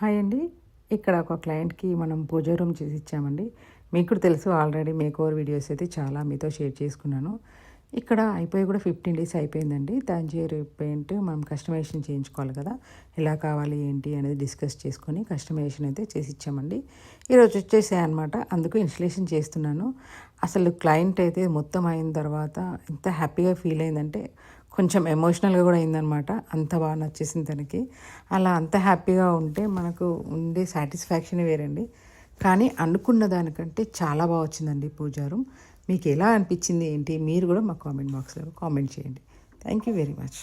Hi అండి. ఇక్కడ ఒక క్లయింట్కి మనం పూజ రూమ్ చేసి ఇచ్చామండి. మీకు కూడా తెలుసు ఆల్రెడీ మేకోవర్ వీడియోస్ అయితే చాలా మీతో షేర్ చేసుకున్నాను. ఇక్కడ అయిపోయి కూడా ఫిఫ్టీన్ డేస్ అయిపోయిందండి. తాంజేరు పెయింట్ మనం కస్టమైజేషన్ చేయించుకోవాలి కదా. ఎలా కావాలి ఏంటి అనేది డిస్కస్ చేసుకొని కస్టమైజేషన్ అయితే చేసి ఇచ్చామండి. ఈరోజు వచ్చేసాయి అనమాట అందుకు ఇన్స్టలేషన్ చేస్తున్నాను. అసలు క్లయింట్ అయితే మొత్తం అయిన తర్వాత ఎంత హ్యాపీగా ఫీల్ అయిందంటే కొంచెం ఎమోషనల్గా కూడా అయిందనమాట అంత బాగా నచ్చేసింది తనకి. అలా అంత హ్యాపీగా ఉంటే మనకు ఉండే సాటిస్ఫాక్షన్ వేరండి. కానీ అనుకున్న దానికంటే చాలా బాగా వచ్చిందండి పూజారు. మీకు ఎలా అనిపించింది ఏంటి? మీరు కూడా మా కామెంట్ బాక్స్లో కామెంట్ చేయండి. Thank you very much